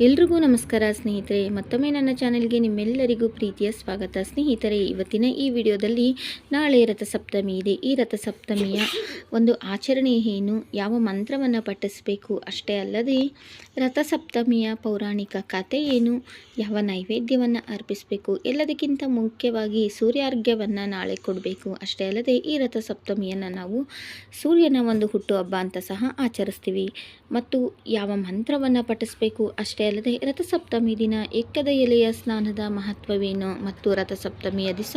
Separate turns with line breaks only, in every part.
ಎಲ್ರಿಗೂ ನಮಸ್ಕಾರ ಸ್ನೇಹಿತರೆ, ಮತ್ತೊಮ್ಮೆ ನನ್ನ ಚಾನೆಲ್ಗೆ ನಿಮ್ಮೆಲ್ಲರಿಗೂ ಪ್ರೀತಿಯ ಸ್ವಾಗತ. ಸ್ನೇಹಿತರೆ, ಇವತ್ತಿನ ಈ ವಿಡಿಯೋದಲ್ಲಿ ನಾಳೆ ರಥಸಪ್ತಮಿ ಇದೆ. ಈ ರಥಸಪ್ತಮಿಯ ಒಂದು ಆಚರಣೆ ಏನು? ಯಾವ ಮಂತ್ರವನ್ನು ಪಠಿಸಬೇಕು? ಅಷ್ಟೇ ಅಲ್ಲದೆ ರಥಸಪ್ತಮಿಯ ಪೌರಾಣಿಕ ಕಥೆ ಏನು? ಯಾವ ನೈವೇದ್ಯವನ್ನು ಅರ್ಪಿಸಬೇಕು? ಎಲ್ಲದಕ್ಕಿಂತ ಮುಖ್ಯವಾಗಿ ಸೂರ್ಯಾರ್ಘ್ಯವನ್ನು ನಾಳೆ ಕೊಡಬೇಕು. ಅಷ್ಟೇ ಅಲ್ಲದೆ ಈ ರಥಸಪ್ತಮಿಯನ್ನು ನಾವು ಸೂರ್ಯನ ಒಂದು ಹುಟ್ಟುಹಬ್ಬ ಅಂತ ಸಹ ಆಚರಿಸ್ತೀವಿ. ಮತ್ತು ಯಾವ ಮಂತ್ರವನ್ನು ಪಠಿಸಬೇಕು? ಅಷ್ಟೇ ಅಲ್ಲದೆ ರಥಸಪ್ತಮಿ ದಿನ ಎಕ್ಕದ ಎಲೆಯ ಸ್ನಾನದ ಮಹತ್ವವೇನು ಮತ್ತು ರಥಸಪ್ತಮಿಯ ದಿವಸ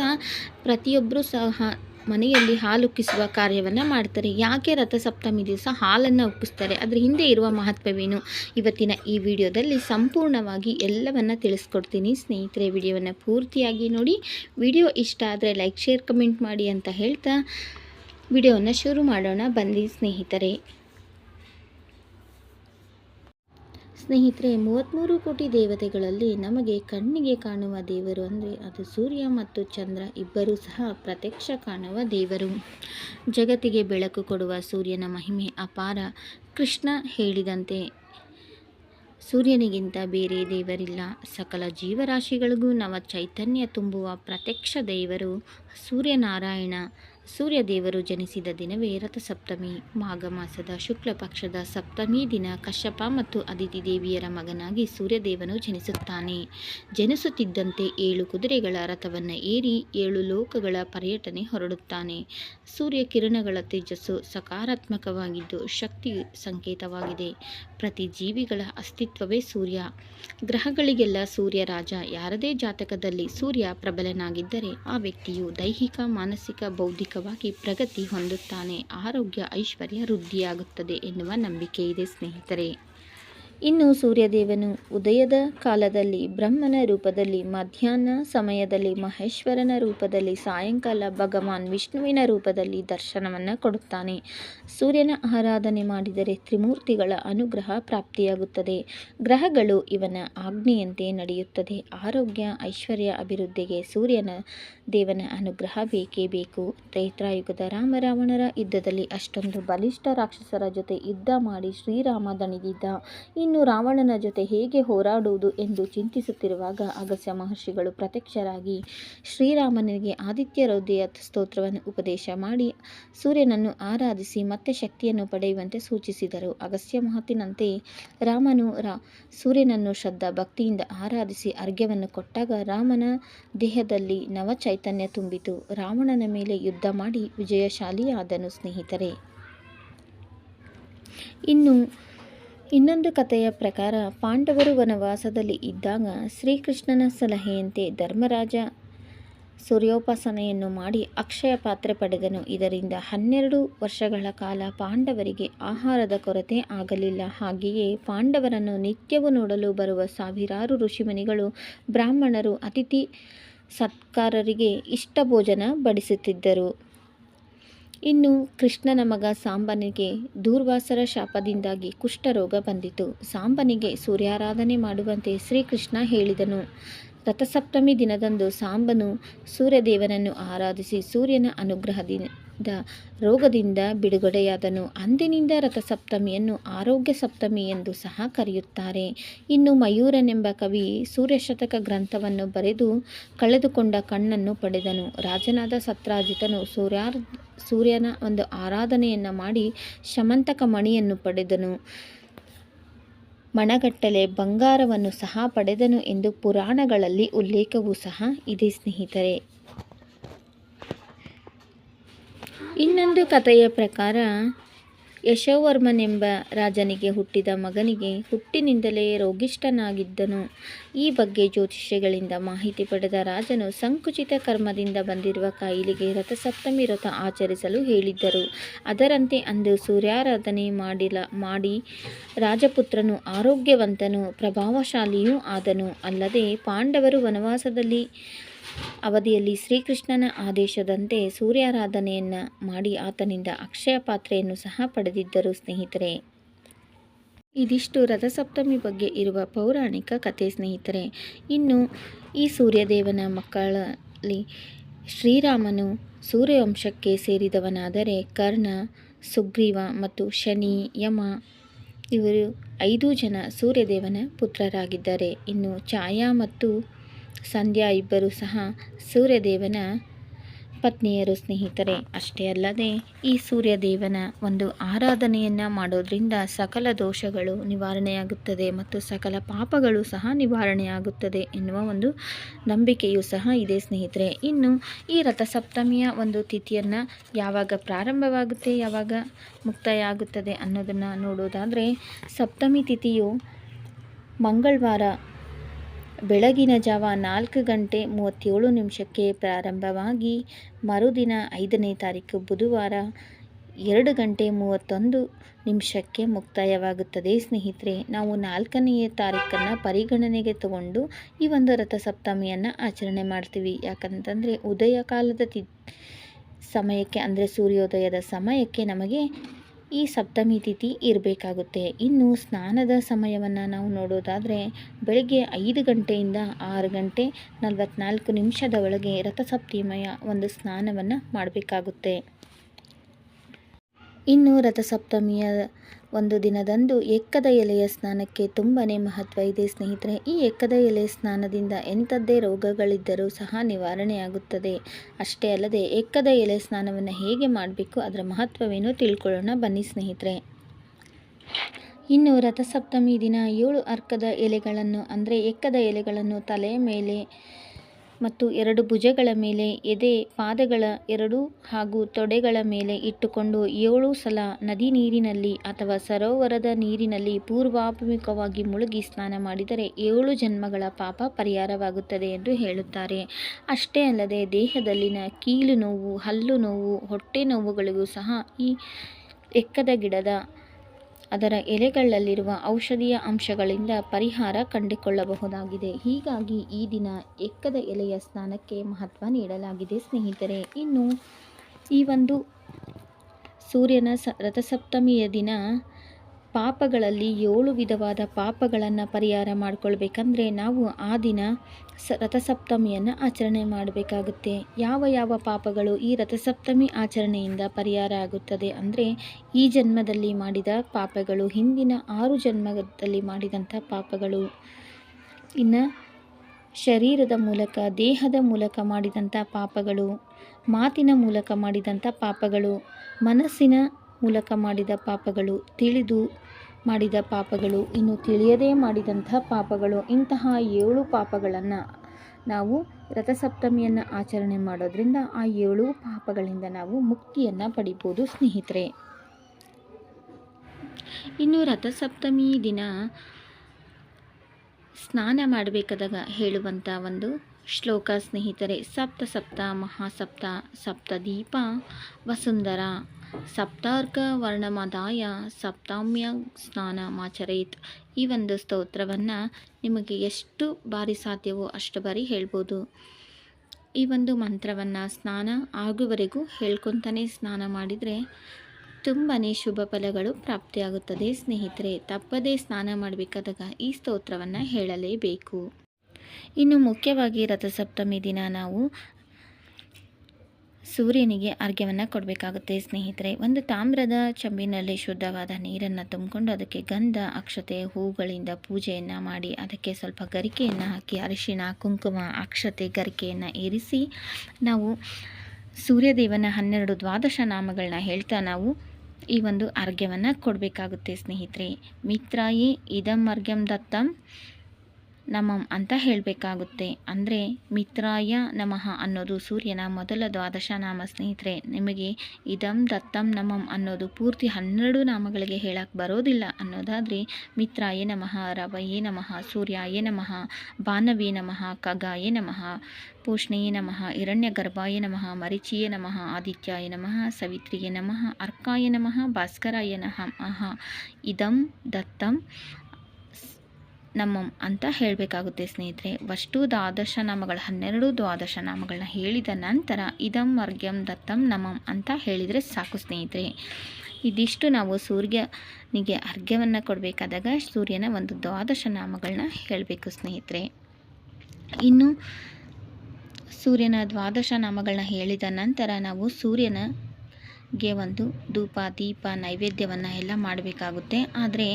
ಪ್ರತಿಯೊಬ್ಬರೂ ಸಹ ಮನೆಯಲ್ಲಿ ಹಾಲು ಉಕ್ಕಿಸುವ ಕಾರ್ಯವನ್ನು ಮಾಡ್ತಾರೆ. ಯಾಕೆ ರಥಸಪ್ತಮಿ ದಿವಸ ಹಾಲನ್ನು ಉಕ್ಕಿಸ್ತಾರೆ? ಅದರ ಹಿಂದೆ ಇರುವ ಮಹತ್ವವೇನು? ಇವತ್ತಿನ ಈ ವಿಡಿಯೋದಲ್ಲಿ ಸಂಪೂರ್ಣವಾಗಿ ಎಲ್ಲವನ್ನು ತಿಳಿಸ್ಕೊಡ್ತೀನಿ. ಸ್ನೇಹಿತರೆ, ವಿಡಿಯೋವನ್ನು ಪೂರ್ತಿಯಾಗಿ ನೋಡಿ. ವಿಡಿಯೋ ಇಷ್ಟ ಆದರೆ ಲೈಕ್, ಶೇರ್, ಕಮೆಂಟ್ ಮಾಡಿ ಅಂತ ಹೇಳ್ತಾ ವಿಡಿಯೋವನ್ನು ಶುರು ಮಾಡೋಣ. ಬಂದಿ ಸ್ನೇಹಿತರೆ. ಸ್ನೇಹಿತರೆ ಮೂವತ್ತ್ಮೂರು ಕೋಟಿ ದೇವತೆಗಳಲ್ಲಿ ನಮಗೆ ಕಣ್ಣಿಗೆ ಕಾಣುವ ದೇವರು ಅಂದರೆ ಅದು ಸೂರ್ಯ ಮತ್ತು ಚಂದ್ರ. ಇಬ್ಬರೂ ಸಹ ಪ್ರತ್ಯಕ್ಷ ಕಾಣುವ ದೇವರು. ಜಗತ್ತಿಗೆ ಬೆಳಕು ಕೊಡುವ ಸೂರ್ಯನ ಮಹಿಮೆ ಅಪಾರ. ಕೃಷ್ಣ ಹೇಳಿದಂತೆ, ಸೂರ್ಯನಿಗಿಂತ ಬೇರೆ ದೇವರಿಲ್ಲ. ಸಕಲ ಜೀವರಾಶಿಗಳಿಗೂ ನವ ಚೈತನ್ಯ ತುಂಬುವ ಪ್ರತ್ಯಕ್ಷ ದೇವರು ಸೂರ್ಯನಾರಾಯಣ. ಸೂರ್ಯದೇವರು ಜನಿಸಿದ ದಿನವೇ ರಥಸಪ್ತಮಿ, ಮಾಘ ಮಾಸದ ಶುಕ್ಲ ಪಕ್ಷದ ಸಪ್ತಮಿ ದಿನ ಕಶ್ಯಪ ಮತ್ತು ಅದಿತಿ ದೇವಿಯರ ಮಗನಾಗಿ ಸೂರ್ಯದೇವನು ಜನಿಸುತ್ತಾನೆ. ಜನಿಸುತ್ತಿದ್ದಂತೆ ಏಳು ಕುದುರೆಗಳ ರಥವನ್ನು ಏರಿ ಏಳು ಲೋಕಗಳ ಪರ್ಯಟನೆ ಹೊರಡುತ್ತಾನೆ. ಸೂರ್ಯ ಕಿರಣಗಳ ತೇಜಸ್ಸು ಸಕಾರಾತ್ಮಕವಾಗಿದ್ದು ಶಕ್ತಿ ಸಂಕೇತವಾಗಿದೆ. ಪ್ರತಿ ಜೀವಿಗಳ ಅಸ್ತಿತ್ವವೇ ಸೂರ್ಯ. ಗ್ರಹಗಳಿಗೆಲ್ಲ ಸೂರ್ಯ ರಾಜ, ಯಾರದೇ ಜಾತಕದಲ್ಲಿ ಸೂರ್ಯ ಪ್ರಬಲನಾಗಿದ್ದರೆ ಆ ವ್ಯಕ್ತಿಯು ದೈಹಿಕ, ಮಾನಸಿಕ, ಬೌದ್ಧಿಕ ಪ್ರಗತಿ ಹೊಂದುತ್ತಾನೆ. ಆರೋಗ್ಯ ಐಶ್ವರ್ಯ ವೃದ್ಧಿಯಾಗುತ್ತದೆ ಎನ್ನುವ ನಂಬಿಕೆ ಇದೆ ಸ್ನೇಹಿತರೆ. ಇನ್ನು ಸೂರ್ಯದೇವನು ಉದಯದ ಕಾಲದಲ್ಲಿ, ಬ್ರಹ್ಮನ ರೂಪದಲ್ಲಿ, ಮಧ್ಯಾಹ್ನ ಸಮಯದಲ್ಲಿ, ಮಹೇಶ್ವರನ ರೂಪದಲ್ಲಿ, ಸಾಯಂಕಾಲ ಭಗವಾನ್ ವಿಷ್ಣುವಿನ ರೂಪದಲ್ಲಿ ದರ್ಶನವನ್ನು ಕೊಡುತ್ತಾನೆ. ಸೂರ್ಯನ ಆರಾಧನೆ ಮಾಡಿದರೆ ತ್ರಿಮೂರ್ತಿಗಳ ಅನುಗ್ರಹ ಪ್ರಾಪ್ತಿಯಾಗುತ್ತದೆ. ಗ್ರಹಗಳು ಇವನ ಆಜ್ಞೆಯಂತೆ ನಡೆಯುತ್ತದೆ. ಆರೋಗ್ಯ, ಐಶ್ವರ್ಯ ಅಭಿವೃದ್ಧಿಗೆ ಸೂರ್ಯನ ದೇವನ ಅನುಗ್ರಹ ಬೇಕೇ ಬೇಕು. ತ್ರೈತ್ರಾಯುಗದ ರಾಮರಾವಣರ ಯುದ್ಧದಲ್ಲಿ ಅಷ್ಟೊಂದು ಬಲಿಷ್ಠ ರಾಕ್ಷಸರ ಜೊತೆ ಯುದ್ಧ ಮಾಡಿ ಶ್ರೀರಾಮ ದಣಿದಿದ್ದ. ಇನ್ನು ರಾವಣನ ಜೊತೆ ಹೇಗೆ ಹೋರಾಡುವುದು ಎಂದು ಚಿಂತಿಸುತ್ತಿರುವಾಗ ಅಗಸ್ಯ ಮಹರ್ಷಿಗಳು ಪ್ರತ್ಯಕ್ಷರಾಗಿ ಶ್ರೀರಾಮನಿಗೆ ಆದಿತ್ಯ ಹೃದಯ ಸ್ತೋತ್ರವನ್ನು ಉಪದೇಶ ಮಾಡಿ ಸೂರ್ಯನನ್ನು ಆರಾಧಿಸಿ ಮತ್ತೆ ಶಕ್ತಿಯನ್ನು ಪಡೆಯುವಂತೆ ಸೂಚಿಸಿದರು. ಅಗಸ್ಯ ಮಹತಿನಂತೆ ರಾಮನು ರಾ ಸೂರ್ಯನನ್ನು ಶ್ರದ್ಧಾ ಭಕ್ತಿಯಿಂದ ಆರಾಧಿಸಿ ಅರ್ಘ್ಯವನ್ನು ಕೊಟ್ಟಾಗ ರಾಮನ ದೇಹದಲ್ಲಿ ನವ ಚೈತನ್ಯ ತುಂಬಿತು. ರಾವಣನ ಮೇಲೆ ಯುದ್ಧ ಮಾಡಿ ವಿಜಯಶಾಲಿಯಾದನು ಸ್ನೇಹಿತರೆ. ಇನ್ನು ಇನ್ನೊಂದು ಕಥೆಯ ಪ್ರಕಾರ, ಪಾಂಡವರು ವನವಾಸದಲ್ಲಿ ಇದ್ದಾಗ ಶ್ರೀಕೃಷ್ಣನ ಸಲಹೆಯಂತೆ ಧರ್ಮರಾಜ ಸೂರ್ಯೋಪಾಸನೆಯನ್ನು ಮಾಡಿ ಅಕ್ಷಯ ಪಾತ್ರೆ ಪಡೆದನು. ಇದರಿಂದ ಹನ್ನೆರಡು ವರ್ಷಗಳ ಕಾಲ ಪಾಂಡವರಿಗೆ ಆಹಾರದ ಕೊರತೆ ಆಗಲಿಲ್ಲ. ಹಾಗೆಯೇ ಪಾಂಡವರನ್ನು ನಿತ್ಯವೂ ನೋಡಲು ಬರುವ ಸಾವಿರಾರು ಋಷಿಮುನಿಗಳು, ಬ್ರಾಹ್ಮಣರು, ಅತಿಥಿ ಸತ್ಕಾರರಿಗೆ ಇಷ್ಟ ಭೋಜನ ಬಡಿಸುತ್ತಿದ್ದರು. ಇನ್ನು ಕೃಷ್ಣನ ಮಗ ಸಾಂಬನಿಗೆ ದೂರ್ವಾಸರ ಶಾಪದಿಂದಾಗಿ ಕುಷ್ಠರೋಗ ಬಂದಿತು. ಸಾಂಬನಿಗೆ ಸೂರ್ಯಾರಾಧನೆ ಮಾಡುವಂತೆ ಶ್ರೀಕೃಷ್ಣ ಹೇಳಿದನು. ರಥಸಪ್ತಮಿ ದಿನದಂದು ಸಾಂಬನು ಸೂರ್ಯದೇವನನ್ನು ಆರಾಧಿಸಿ ಸೂರ್ಯನ ಅನುಗ್ರಹದಿಂದ ರೋಗದಿಂದ ಬಿಡುಗಡೆಯಾದನು. ಅಂದಿನಿಂದ ರಥಸಪ್ತಮಿಯನ್ನು ಆರೋಗ್ಯ ಸಪ್ತಮಿ ಎಂದು ಸಹ ಕರೆಯುತ್ತಾರೆ. ಇನ್ನು ಮಯೂರನೆಂಬ ಕವಿ ಸೂರ್ಯಶತಕ ಗ್ರಂಥವನ್ನು ಬರೆದು ಕಳೆದುಕೊಂಡ ಕಣ್ಣನ್ನು ಪಡೆದನು. ರಾಜನಾದ ಸತ್ರಾಜಿತನು ಸೂರ್ಯಾರ್, ಸೂರ್ಯನ ಒಂದು ಆರಾಧನೆಯನ್ನು ಮಾಡಿ ಶಮಂತಕ ಮಣಿಯನ್ನು ಪಡೆದನು. ಮಣಗಟ್ಟಲೆ ಬಂಗಾರವನ್ನು ಸಹ ಪಡೆದನು ಎಂದು ಪುರಾಣಗಳಲ್ಲಿ ಉಲ್ಲೇಖವೂ ಸಹ ಇದೆ ಸ್ನೇಹಿತರೆ. ಇನ್ನೊಂದು ಕಥೆಯ ಪ್ರಕಾರ, ಯಶೋವರ್ಮನೆಂಬ ರಾಜನಿಗೆ ಹುಟ್ಟಿದ ಮಗನಿಗೆ ಹುಟ್ಟಿನಿಂದಲೇ ರೋಗಿಷ್ಠನಾಗಿದ್ದನು. ಈ ಬಗ್ಗೆ ಜ್ಯೋತಿಷ್ಯಗಳಿಂದ ಮಾಹಿತಿ ಪಡೆದ ರಾಜನು ಸಂಕುಚಿತ ಕರ್ಮದಿಂದ ಬಂದಿರುವ ಕಾಯಿಲೆಗೆ ರಥಸಪ್ತಮಿ ರಥ ಆಚರಿಸಲು ಹೇಳಿದ್ದರು. ಅದರಂತೆ ಅಂದು ಸೂರ್ಯಾರಾಧನೆ ಮಾಡಿಲ, ಮಾಡಿ ರಾಜಪುತ್ರನು ಆರೋಗ್ಯವಂತನು, ಪ್ರಭಾವಶಾಲಿಯೂ ಆದನು. ಅಲ್ಲದೆ ಪಾಂಡವರು ವನವಾಸದಲ್ಲಿ ಅವಧಿಯಲ್ಲಿ ಶ್ರೀಕೃಷ್ಣನ ಆದೇಶದಂತೆ ಸೂರ್ಯಾರಾಧನೆಯನ್ನು ಮಾಡಿ ಆತನಿಂದ ಅಕ್ಷಯ ಪಾತ್ರೆಯನ್ನು ಸಹ ಪಡೆದಿದ್ದರು ಸ್ನೇಹಿತರೆ. ಇದಿಷ್ಟು ರಥಸಪ್ತಮಿ ಬಗ್ಗೆ ಇರುವ ಪೌರಾಣಿಕ ಕಥೆ ಸ್ನೇಹಿತರೆ. ಇನ್ನು ಈ ಸೂರ್ಯದೇವನ ಮಕ್ಕಳಲ್ಲಿ ಶ್ರೀರಾಮನು ಸೂರ್ಯವಂಶಕ್ಕೆ ಸೇರಿದವನಾದರೆ ಕರ್ಣ, ಸುಗ್ರೀವ ಮತ್ತು ಶನಿ, ಯಮ ಇವರು ಐದು ಜನ ಸೂರ್ಯದೇವನ ಪುತ್ರರಾಗಿದ್ದಾರೆ. ಇನ್ನು ಛಾಯಾ ಮತ್ತು ಸಂಧ್ಯಾ ಇಬ್ಬರು ಸಹ ಸೂರ್ಯದೇವನ ಪತ್ನಿಯರು ಸ್ನೇಹಿತರೆ. ಅಷ್ಟೇ ಅಲ್ಲದೆ, ಈ ಸೂರ್ಯದೇವನ ಒಂದು ಆರಾಧನೆಯನ್ನು ಮಾಡೋದ್ರಿಂದ ಸಕಲ ದೋಷಗಳು ನಿವಾರಣೆಯಾಗುತ್ತದೆ ಮತ್ತು ಸಕಲ ಪಾಪಗಳು ಸಹ ನಿವಾರಣೆಯಾಗುತ್ತದೆ ಎನ್ನುವ ಒಂದು ನಂಬಿಕೆಯೂ ಸಹ ಇದೆ ಸ್ನೇಹಿತರೆ. ಇನ್ನು, ಈ ರಥಸಪ್ತಮಿಯ ಒಂದು ತಿಥಿಯನ್ನು ಯಾವಾಗ ಪ್ರಾರಂಭವಾಗುತ್ತೆ, ಯಾವಾಗ ಮುಕ್ತಾಯ ಆಗುತ್ತದೆ ಅನ್ನೋದನ್ನು ನೋಡೋದಾದರೆ, ಸಪ್ತಮಿ ತಿಥಿಯು ಮಂಗಳವಾರ ಬೆಳಗಿನ ಜಾವ ನಾಲ್ಕು ಗಂಟೆ ಮೂವತ್ತೇಳು ನಿಮಿಷಕ್ಕೆ ಪ್ರಾರಂಭವಾಗಿ ಮರುದಿನ ಐದನೇ ತಾರೀಕು ಬುಧವಾರ ಎರಡು ಗಂಟೆ ಮೂವತ್ತೊಂದು ನಿಮಿಷಕ್ಕೆ ಮುಕ್ತಾಯವಾಗುತ್ತದೆ. ಸ್ನೇಹಿತರೆ, ನಾವು ನಾಲ್ಕನೆಯ ತಾರೀಕನ್ನು ಪರಿಗಣನೆಗೆ ತಗೊಂಡು ಈ ಒಂದು ರಥಸಪ್ತಮಿಯನ್ನು ಆಚರಣೆ ಮಾಡ್ತೀವಿ. ಯಾಕಂತಂದರೆ, ಉದಯ ಕಾಲದ ತಿ, ಸಮಯಕ್ಕೆ, ಅಂದರೆ ಸೂರ್ಯೋದಯದ ಸಮಯಕ್ಕೆ ನಮಗೆ ಈ ಸಪ್ತಮಿ ತಿಥಿ ಇರಬೇಕಾಗುತ್ತೆ. ಇನ್ನು ಸ್ನಾನದ ಸಮಯವನ್ನು ನಾವು ನೋಡೋದಾದರೆ ಬೆಳಗ್ಗೆ ಐದು ಗಂಟೆಯಿಂದ ಆರು ಗಂಟೆ ನಲವತ್ನಾಲ್ಕು ನಿಮಿಷದ ಒಳಗೆ ರಥಸಪ್ತಮಿಯ ಒಂದು ಸ್ನಾನವನ್ನು ಮಾಡಬೇಕಾಗುತ್ತೆ. ಇನ್ನು ರಥಸಪ್ತಮಿಯ ಒಂದು ದಿನದಂದು ಎಕ್ಕದ ಎಲೆಯ ಸ್ನಾನಕ್ಕೆ ತುಂಬಾ ಮಹತ್ವ ಇದೆ, ಸ್ನೇಹಿತರೆ. ಈ ಎಕ್ಕದ ಎಲೆ ಸ್ನಾನದಿಂದ ಎಂಥದ್ದೇ ರೋಗಗಳಿದ್ದರೂ ಸಹ ನಿವಾರಣೆಯಾಗುತ್ತದೆ. ಅಷ್ಟೇ ಅಲ್ಲದೆ ಎಕ್ಕದ ಎಲೆ ಸ್ನಾನವನ್ನು ಹೇಗೆ ಮಾಡಬೇಕು, ಅದರ ಮಹತ್ವವೇನು ತಿಳ್ಕೊಳ್ಳೋಣ. ಬನ್ನಿ, ಸ್ನೇಹಿತರೆ. ಇನ್ನು ರಥಸಪ್ತಮಿ ದಿನ ಏಳು ಅರ್ಕದ ಎಲೆಗಳನ್ನು, ಅಂದರೆ ಎಕ್ಕದ ಎಲೆಗಳನ್ನು ತಲೆಯ ಮೇಲೆ ಮತ್ತು ಎರಡು ಭುಜಗಳ ಮೇಲೆ ಎದೆ ಪಾದಗಳ ಎರಡು ಹಾಗೂ ತೊಡೆಗಳ ಮೇಲೆ ಇಟ್ಟುಕೊಂಡು ಏಳು ಸಲ ನದಿ ನೀರಿನಲ್ಲಿ ಅಥವಾ ಸರೋವರದ ನೀರಿನಲ್ಲಿ ಪೂರ್ವಾಭಿಮುಖವಾಗಿ ಮುಳುಗಿ ಸ್ನಾನ ಮಾಡಿದರೆ ಏಳು ಜನ್ಮಗಳ ಪಾಪ ಪರಿಹಾರವಾಗುತ್ತದೆ ಎಂದು ಹೇಳುತ್ತಾರೆ. ಅಷ್ಟೇ ಅಲ್ಲದೆ ದೇಹದಲ್ಲಿನ ಕೀಲು ನೋವು ಹಲ್ಲು ನೋವು ಹೊಟ್ಟೆ ನೋವುಗಳಿಗೂ ಸಹ ಈ ಎಕ್ಕದ ಗಿಡದ ಅದರ ಎಲೆಗಳಲ್ಲಿರುವ ಔಷಧೀಯ ಅಂಶಗಳಿಂದ ಪರಿಹಾರ ಕಂಡುಕೊಳ್ಳಬಹುದಾಗಿದೆ. ಹೀಗಾಗಿ ಈ ದಿನ ಎಕ್ಕದ ಎಲೆಯ ಸ್ನಾನಕ್ಕೆ ಮಹತ್ವ ನೀಡಲಾಗಿದೆ ಸ್ನೇಹಿತರೆ. ಇನ್ನು ಈ ಒಂದು ಸೂರ್ಯನ ಸ ರಥಸಪ್ತಮಿಯ ದಿನ ಪಾಪಗಳಲ್ಲಿ ಏಳು ವಿಧವಾದ ಪಾಪಗಳನ್ನು ಪರಿಹಾರ ಮಾಡಿಕೊಳ್ಬೇಕಂದ್ರೆ ನಾವು ಆ ದಿನ ಸ ರಥಸಪ್ತಮಿಯನ್ನು ಆಚರಣೆ ಮಾಡಬೇಕಾಗುತ್ತೆ. ಯಾವ ಯಾವ ಪಾಪಗಳು ಈ ರಥಸಪ್ತಮಿ ಆಚರಣೆಯಿಂದ ಪರಿಹಾರ ಆಗುತ್ತದೆ ಅಂದರೆ ಈ ಜನ್ಮದಲ್ಲಿ ಮಾಡಿದ ಪಾಪಗಳು, ಹಿಂದಿನ ಆರು ಜನ್ಮದಲ್ಲಿ ಮಾಡಿದಂಥ ಪಾಪಗಳು. ಇನ್ನು ಶರೀರದ ಮೂಲಕ, ದೇಹದ ಮೂಲಕ ಮಾಡಿದಂಥ ಪಾಪಗಳು, ಮಾತಿನ ಮೂಲಕ ಮಾಡಿದಂಥ ಪಾಪಗಳು, ಮನಸ್ಸಿನ ಮೂಲಕ ಮಾಡಿದ ಪಾಪಗಳು, ತಿಳಿದು ಮಾಡಿದ ಪಾಪಗಳು, ಇನ್ನು ತಿಳಿಯದೇ ಮಾಡಿದಂಥ ಪಾಪಗಳು, ಇಂತಹ ಏಳು ಪಾಪಗಳನ್ನು ನಾವು ರಥಸಪ್ತಮಿಯನ್ನು ಆಚರಣೆ ಮಾಡೋದ್ರಿಂದ ಆ ಏಳು ಪಾಪಗಳಿಂದ ನಾವು ಮುಕ್ತಿಯನ್ನು ಪಡಿಬೋದು, ಸ್ನೇಹಿತರೆ. ಇನ್ನು ರಥಸಪ್ತಮಿ ದಿನ ಸ್ನಾನ ಮಾಡಬೇಕಾದಾಗ ಹೇಳುವಂಥ ಒಂದು ಶ್ಲೋಕ ಸ್ನೇಹಿತರೆ, ಸಪ್ತ ಸಪ್ತ ಮಹಾಸಪ್ತ ಸಪ್ತದೀಪ ವಸುಂಧರ ಸಪ್ತಾರ್ಕ ವರ್ಣಮದಾಯ ಸಪ್ತಾಮ್ಯ ಸ್ನಾನ ಮಾಚರೇತ್. ಈ ಒಂದು ಸ್ತೋತ್ರವನ್ನು ನಿಮಗೆ ಎಷ್ಟು ಬಾರಿ ಸಾಧ್ಯವೋ ಅಷ್ಟು ಬಾರಿ ಹೇಳ್ಬೋದು. ಈ ಒಂದು ಮಂತ್ರವನ್ನು ಸ್ನಾನ ಆಗುವವರೆಗೂ ಹೇಳ್ಕೊತಾನೆ ಸ್ನಾನ ಮಾಡಿದರೆ ತುಂಬಾ ಶುಭ ಫಲಗಳು ಪ್ರಾಪ್ತಿಯಾಗುತ್ತದೆ ಸ್ನೇಹಿತರೆ. ತಪ್ಪದೇ ಸ್ನಾನ ಮಾಡಬೇಕಾದಾಗ ಈ ಸ್ತೋತ್ರವನ್ನು ಹೇಳಲೇಬೇಕು. ಇನ್ನು ಮುಖ್ಯವಾಗಿ ರಥಸಪ್ತಮಿ ದಿನ ನಾವು ಸೂರ್ಯನಿಗೆ ಅರ್ಘ್ಯವನ್ನು ಕೊಡಬೇಕಾಗುತ್ತೆ, ಸ್ನೇಹಿತರೆ. ಒಂದು ತಾಮ್ರದ ಚಂಬಿನಲ್ಲಿ ಶುದ್ಧವಾದ ನೀರನ್ನು ತುಂಬಿಕೊಂಡು ಅದಕ್ಕೆ ಗಂಧ, ಅಕ್ಷತೆ, ಹೂಗಳಿಂದ ಪೂಜೆಯನ್ನು ಮಾಡಿ ಅದಕ್ಕೆ ಸ್ವಲ್ಪ ಗರಿಕೆಯನ್ನು ಹಾಕಿ, ಅರಿಶಿಣ, ಕುಂಕುಮ, ಅಕ್ಷತೆ, ಗರಿಕೆಯನ್ನು ಇರಿಸಿ ನಾವು ಸೂರ್ಯದೇವನ ಹನ್ನೆರಡು ದ್ವಾದಶ ನಾಮಗಳನ್ನ ಹೇಳ್ತಾ ನಾವು ಈ ಒಂದು ಅರ್ಘ್ಯವನ್ನು ಕೊಡಬೇಕಾಗುತ್ತೆ, ಸ್ನೇಹಿತರೆ. ಮಿತ್ರಾಯಿ ಇದಂ ಅರ್ಘ್ಯಂ ದತ್ತಂ. ನಮಂ ಅಂತ ಹೇಳಬೇಕಾಗುತ್ತೆ. ಅಂದರೆ ಮಿತ್ರಾಯ ನಮಃ ಅನ್ನೋದು ಸೂರ್ಯನ ಮೊದಲ ದ್ವಾದಶ ನಾಮ ಸ್ನೇಹಿತರೆ, ನಿಮಗೆ ಇದಂ ದತ್ತಂ ನಮಂ ಅನ್ನೋದು ಪೂರ್ತಿ ಹನ್ನೆರಡು ನಾಮಗಳಿಗೆ ಹೇಳಕ್ಕೆ ಬರೋದಿಲ್ಲ. ಅನ್ನೋದಾದರೆ ಮಿತ್ರಾಯ ನಮಃ, ರವಯೇ ನಮಃ, ಸೂರ್ಯಾಯ ನಮಃ, ಬಾನವೇ ನಮಃ ಕಗಾಯೇ ನಮಃ, ಪೂಷ್ಣೆಯೇ ನಮಃ, ಹಿರಣ್ಯಗರ್ಭಾಯ ನಮಃ, ಮರಿಚಿಯೇ ನಮಃ, ಆದಿತ್ಯಾಯ ನಮಃ, ಸವಿತ್ರಿಯೇ ನಮಃ, ಅರ್ಕಾಯ ನಮಃ, ಭಾಸ್ಕರಾಯ ನಮಃ ಇದಂ ದತ್ತಂ ನಮ್ಮಂ ಅಂತ ಹೇಳಬೇಕಾಗುತ್ತೆ ಸ್ನೇಹಿತರೆ. ವಷ್ಟು ದ್ವಾದಶ ನಾಮಗಳ, ಹನ್ನೆರಡು ದ್ವಾದಶ ನಾಮಗಳನ್ನ ಹೇಳಿದ ನಂತರ ಇದಂ ವರ್ಗ್ಯಂ ದತ್ತಂ ನಮಂ ಅಂತ ಹೇಳಿದರೆ ಸಾಕು ಸ್ನೇಹಿತರೆ. ಇದಿಷ್ಟು ನಾವು ಸೂರ್ಯನಿಗೆ ಅರ್ಘ್ಯವನ್ನು ಕೊಡಬೇಕಾದಾಗ ಸೂರ್ಯನ ಒಂದು ದ್ವಾದಶ ನಾಮಗಳನ್ನ ಹೇಳಬೇಕು ಸ್ನೇಹಿತರೆ. ಇನ್ನು ಸೂರ್ಯನ ದ್ವಾದಶ ನಾಮಗಳನ್ನ ಹೇಳಿದ ನಂತರ ನಾವು ಸೂರ್ಯನ ಗೆ ಒಂದು ಧೂಪ, ದೀಪ, ನೈವೇದ್ಯವನ್ನು ಎಲ್ಲ ಮಾಡಬೇಕಾಗುತ್ತೆ. ಆದರೆ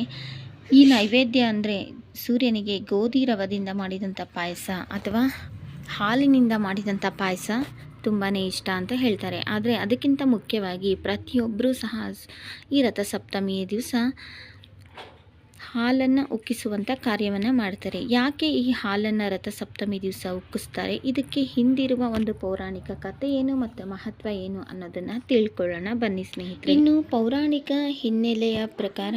ಈ ನೈವೇದ್ಯ ಅಂದರೆ ಸೂರ್ಯನಿಗೆ ಗೋಧಿ ರವದಿಂದ ಮಾಡಿದಂಥ ಪಾಯಸ ಅಥವಾ ಹಾಲಿನಿಂದ ಮಾಡಿದಂಥ ಪಾಯಸ ತುಂಬಾ ಇಷ್ಟ ಅಂತ ಹೇಳ್ತಾರೆ. ಆದರೆ ಅದಕ್ಕಿಂತ ಮುಖ್ಯವಾಗಿ ಪ್ರತಿಯೊಬ್ಬರೂ ಸಹ ಈ ರಥಸಪ್ತಮಿಯ ದಿವಸ ಹಾಲನ್ನು ಉಕ್ಕಿಸುವಂಥ ಕಾರ್ಯವನ್ನು ಮಾಡ್ತಾರೆ. ಯಾಕೆ ಈ ಹಾಲನ್ನು ರಥಸಪ್ತಮಿ ದಿವಸ ಉಕ್ಕಿಸ್ತಾರೆ? ಇದಕ್ಕೆ ಹಿಂದಿರುವ ಒಂದು ಪೌರಾಣಿಕ ಕಥೆ ಏನು ಮತ್ತು ಮಹತ್ವ ಏನು ಅನ್ನೋದನ್ನು ತಿಳ್ಕೊಳ್ಳೋಣ. ಬನ್ನಿ ಸ್ನೇಹಿತರೆ. ಇನ್ನು ಪೌರಾಣಿಕ ಹಿನ್ನೆಲೆಯ ಪ್ರಕಾರ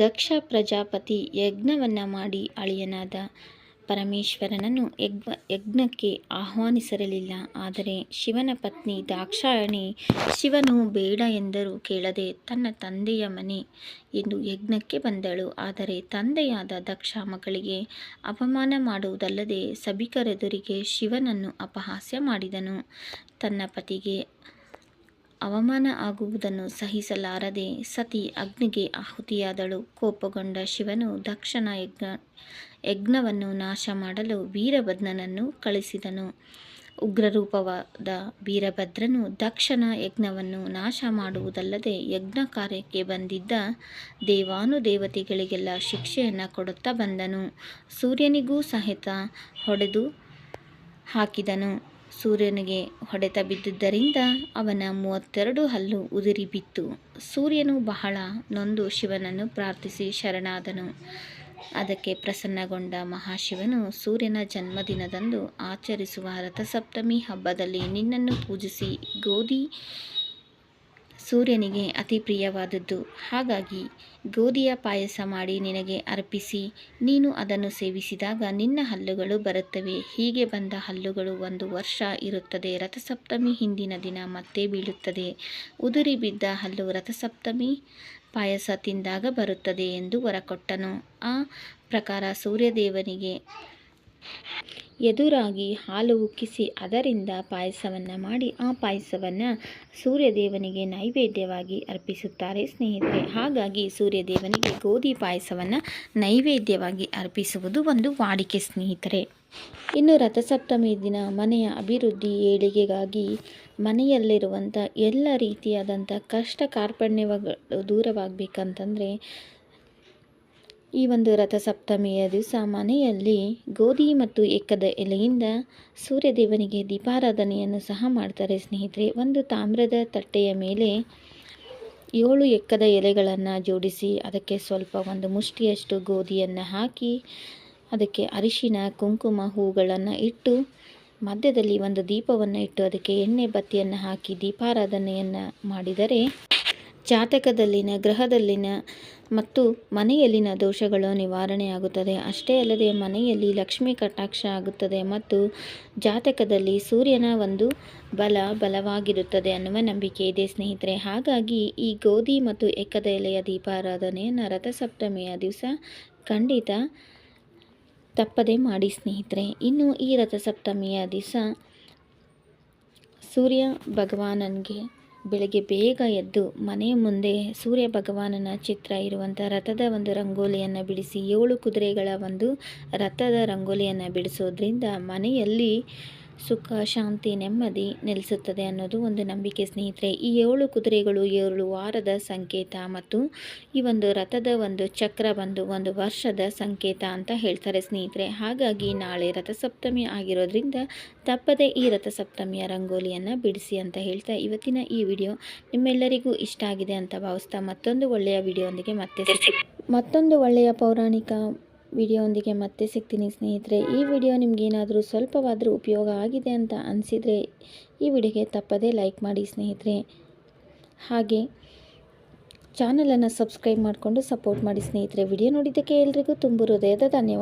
ದಕ್ಷ ಪ್ರಜಾಪತಿ ಯಜ್ಞವನ್ನು ಮಾಡಿ ಅಳಿಯನಾದ ಪರಮೇಶ್ವರನನ್ನು ಯಜ್ಞ, ಯಜ್ಞಕ್ಕೆ ಆಹ್ವಾನಿಸಿರಲಿಲ್ಲ ಆದರೆ ಶಿವನ ಪತ್ನಿ ದಾಕ್ಷಾಯಣಿ ಶಿವನು ಬೇಡ ಎಂದರೂ ಕೇಳದೆ ತನ್ನ ತಂದೆಯ ಮನೆ ಎಂದು ಯಜ್ಞಕ್ಕೆ ಬಂದಳು. ಆದರೆ ತಂದೆಯಾದ ದಕ್ಷ ಮಗಳಿಗೆ ಅಪಮಾನ ಮಾಡುವುದಲ್ಲದೆ ಸಭಿಕರೆದುರಿಗೆ ಶಿವನನ್ನು ಅಪಹಾಸ್ಯ ಮಾಡಿದನು. ತನ್ನ ಪತಿಗೆ ಅವಮಾನ ಆಗುವುದನ್ನು ಸಹಿಸಲಾರದೆ ಸತಿ ಅಗ್ನಿಗೆ ಆಹುತಿಯಾದಳು. ಕೋಪಗೊಂಡ ಶಿವನು ದಕ್ಷನ ಯಜ್ಞ, ಯಜ್ಞವನ್ನು ನಾಶ ಮಾಡಲು ವೀರಭದ್ರನನ್ನು ಕಳಿಸಿದನು. ಉಗ್ರರೂಪವಾದ ವೀರಭದ್ರನು ದಕ್ಷನ ಯಜ್ಞವನ್ನು ನಾಶ ಮಾಡುವುದಲ್ಲದೆ ಯಜ್ಞ ಕಾರ್ಯಕ್ಕೆ ಬಂದಿದ್ದ ದೇವಾನುದೇವತೆಗಳಿಗೆಲ್ಲ ಶಿಕ್ಷೆಯನ್ನು ಕೊಡುತ್ತಾ ಬಂದನು. ಸೂರ್ಯನಿಗೂ ಸಹಿತ ಹೊಡೆದು ಹಾಕಿದನು. ಸೂರ್ಯನಿಗೆ ಹೊಡೆತ ಬಿದ್ದುದರಿಂದ ಅವನ ಮೂವತ್ತೆರಡು ಹಲ್ಲು ಉದುರಿ ಬಿತ್ತು. ಸೂರ್ಯನು ಬಹಳ ನೊಂದು ಶಿವನನ್ನು ಪ್ರಾರ್ಥಿಸಿ ಶರಣಾದನು. ಅದಕ್ಕೆ ಪ್ರಸನ್ನಗೊಂಡ ಮಹಾಶಿವನು ಸೂರ್ಯನ ಜನ್ಮದಿನದಂದು ಆಚರಿಸುವ ರಥಸಪ್ತಮಿ ಹಬ್ಬದಲ್ಲಿ ನಿನ್ನನ್ನು ಪೂಜಿಸಿ ಗೋಧಿ ಸೂರ್ಯನಿಗೆ ಅತಿ ಪ್ರಿಯವಾದದ್ದು. ಹಾಗಾಗಿ ಗೋಧಿಯ ಪಾಯಸ ಮಾಡಿ ನಿನಗೆ ಅರ್ಪಿಸಿ, ನೀನು ಅದನ್ನು ಸೇವಿಸಿದಾಗ ನಿನ್ನ ಹಲ್ಲುಗಳು ಬರುತ್ತವೆ. ಹೀಗೆ ಬಂದ ಹಲ್ಲುಗಳು ಒಂದು ವರ್ಷ ಇರುತ್ತದೆ. ರಥಸಪ್ತಮಿ ಹಿಂದಿನ ದಿನ ಮತ್ತೆ ಬೀಳುತ್ತದೆ. ಉದುರಿ ಬಿದ್ದ ಹಲ್ಲು ರಥಸಪ್ತಮಿ ಪಾಯಸ ತಿಂದಾಗ ಬರುತ್ತದೆ ಎಂದು ಹೊರಕೊಟ್ಟನು ಆ ಪ್ರಕಾರ ಸೂರ್ಯದೇವನಿಗೆ ಎದುರಾಗಿ ಹಾಲು ಉಕ್ಕಿಸಿ ಅದರಿಂದ ಪಾಯಸವನ್ನು ಮಾಡಿ ಆ ಪಾಯಸವನ್ನು ಸೂರ್ಯದೇವನಿಗೆ ನೈವೇದ್ಯವಾಗಿ ಅರ್ಪಿಸುತ್ತಾರೆ ಸ್ನೇಹಿತರೆ. ಹಾಗಾಗಿ ಸೂರ್ಯದೇವನಿಗೆ ಗೋಧಿ ಪಾಯಸವನ್ನು ನೈವೇದ್ಯವಾಗಿ ಅರ್ಪಿಸುವುದು ಒಂದು ವಾಡಿಕೆ ಸ್ನೇಹಿತರೆ. ಇನ್ನು ರಥಸಪ್ತಮಿ ದಿನ ಮನೆಯ ಅಭಿವೃದ್ಧಿ ಏಳಿಗೆಗಾಗಿ ಮನೆಯಲ್ಲಿರುವಂಥ ಎಲ್ಲ ರೀತಿಯಾದಂಥ ಕಷ್ಟ ಕಾರ್ಪಣ್ಯಗಳು ದೂರವಾಗಬೇಕಂತಂದರೆ ಈ ಒಂದು ರಥಸಪ್ತಮಿಯ ದಿವಸ ಮನೆಯಲ್ಲಿ ಗೋಧಿ ಮತ್ತು ಎಕ್ಕದ ಎಲೆಯಿಂದ ಸೂರ್ಯದೇವನಿಗೆ ದೀಪಾರಾಧನೆಯನ್ನು ಸಹ ಮಾಡ್ತಾರೆ ಸ್ನೇಹಿತರೆ. ಒಂದು ತಾಮ್ರದ ತಟ್ಟೆಯ ಮೇಲೆ ಏಳು ಎಕ್ಕದ ಎಲೆಗಳನ್ನು ಜೋಡಿಸಿ ಅದಕ್ಕೆ ಸ್ವಲ್ಪ ಒಂದು ಮುಷ್ಟಿಯಷ್ಟು ಗೋಧಿಯನ್ನು ಹಾಕಿ ಅದಕ್ಕೆ ಅರಿಶಿನ, ಕುಂಕುಮ ಹೂಗಳನ್ನು ಇಟ್ಟು ಮಧ್ಯದಲ್ಲಿ ಒಂದು ದೀಪವನ್ನು ಇಟ್ಟು ಅದಕ್ಕೆ ಎಣ್ಣೆ ಬತ್ತಿಯನ್ನು ಹಾಕಿ ದೀಪಾರಾಧನೆಯನ್ನು ಮಾಡಿದರೆ ಜಾತಕದಲ್ಲಿನ ಗ್ರಹದಲ್ಲಿನ ಮತ್ತು ಮನೆಯಲ್ಲಿನ ದೋಷಗಳು ನಿವಾರಣೆಯಾಗುತ್ತದೆ. ಅಷ್ಟೇ ಅಲ್ಲದೆ ಮನೆಯಲ್ಲಿ ಲಕ್ಷ್ಮಿ ಕಟಾಕ್ಷ ಆಗುತ್ತದೆ ಮತ್ತು ಜಾತಕದಲ್ಲಿ ಸೂರ್ಯನ ಒಂದು ಬಲ ಬಲವಾಗಿರುತ್ತದೆ ಅನ್ನುವ ನಂಬಿಕೆ ಇದೆ ಸ್ನೇಹಿತರೆ. ಹಾಗಾಗಿ ಈ ಗೋಧಿ ಮತ್ತು ಎಕ್ಕದ ಎಲೆಯ ದೀಪಾರಾಧನೆಯನ್ನು ರಥಸಪ್ತಮಿಯ ದಿವಸ ಖಂಡಿತ ತಪ್ಪದೆ ಮಾಡಿ ಸ್ನೇಹಿತರೆ. ಇನ್ನು ಈ ರಥಸಪ್ತಮಿಯ ದಿವಸ ಸೂರ್ಯ ಭಗವಾನನಿಗೆ ಬೆಳಗ್ಗೆ ಬೇಗ ಎದ್ದು ಮನೆಯ ಮುಂದೆ ಸೂರ್ಯ ಭಗವಾನನ ಚಿತ್ರ ಇರುವಂಥ ರಥದ ಒಂದು ರಂಗೋಲಿಯನ್ನು ಬಿಡಿಸಿ ಏಳು ಕುದುರೆಗಳ ಒಂದು ರಥದ ರಂಗೋಲಿಯನ್ನು ಬಿಡಿಸೋದ್ರಿಂದ ಮನೆಯಲ್ಲಿ ಸುಖ, ಶಾಂತಿ, ನೆಮ್ಮದಿ ನೆಲೆಸುತ್ತದೆ ಅನ್ನೋದು ಒಂದು ನಂಬಿಕೆ ಸ್ನೇಹಿತರೆ. ಈ ಏಳು ಕುದುರೆಗಳು, ಏಳು ವಾರದ ಸಂಕೇತ ಮತ್ತು ಈ ಒಂದು ರಥದ ಒಂದು ಚಕ್ರ ಬಂದು ಒಂದು ವರ್ಷದ ಸಂಕೇತ ಅಂತ ಹೇಳ್ತಾರೆ ಸ್ನೇಹಿತರೆ. ಹಾಗಾಗಿ ನಾಳೆ ರಥಸಪ್ತಮಿ ಆಗಿರೋದ್ರಿಂದ ತಪ್ಪದೆ ಈ ರಥಸಪ್ತಮಿಯ ರಂಗೋಲಿಯನ್ನು ಬಿಡಿಸಿ ಅಂತ ಹೇಳ್ತಾ ಇವತ್ತಿನ ಈ ವಿಡಿಯೋ ನಿಮ್ಮೆಲ್ಲರಿಗೂ ಇಷ್ಟ ಆಗಿದೆ ಅಂತ ಭಾವಿಸ್ತಾ ಮತ್ತೊಂದು ಒಳ್ಳೆಯ ವಿಡಿಯೋ ಮತ್ತೆ ಮತ್ತೊಂದು ಒಳ್ಳೆಯ ಪೌರಾಣಿಕ ವಿಡಿಯೋಂದಿಗೆ ಮತ್ತೆ ಸಿಗ್ತೀನಿ ಸ್ನೇಹಿತರೆ. ಈ ವಿಡಿಯೋ ನಿಮಗೇನಾದರೂ ಸ್ವಲ್ಪವಾದರೂ ಉಪಯೋಗ ಆಗಿದೆ ಅಂತ ಅನಿಸಿದರೆ ಈ ವಿಡಿಯೋಗೆ ತಪ್ಪದೇ ಲೈಕ್ ಮಾಡಿ ಸ್ನೇಹಿತರೆ. ಹಾಗೆ ಚಾನಲನ್ನು ಸಬ್ಸ್ಕ್ರೈಬ್ ಮಾಡಿಕೊಂಡು ಸಪೋರ್ಟ್ ಮಾಡಿ ಸ್ನೇಹಿತರೆ. ವಿಡಿಯೋ ನೋಡಿದ್ದಕ್ಕೆ ಎಲ್ರಿಗೂ ತುಂಬ ಹೃದಯದ ಧನ್ಯವಾದ.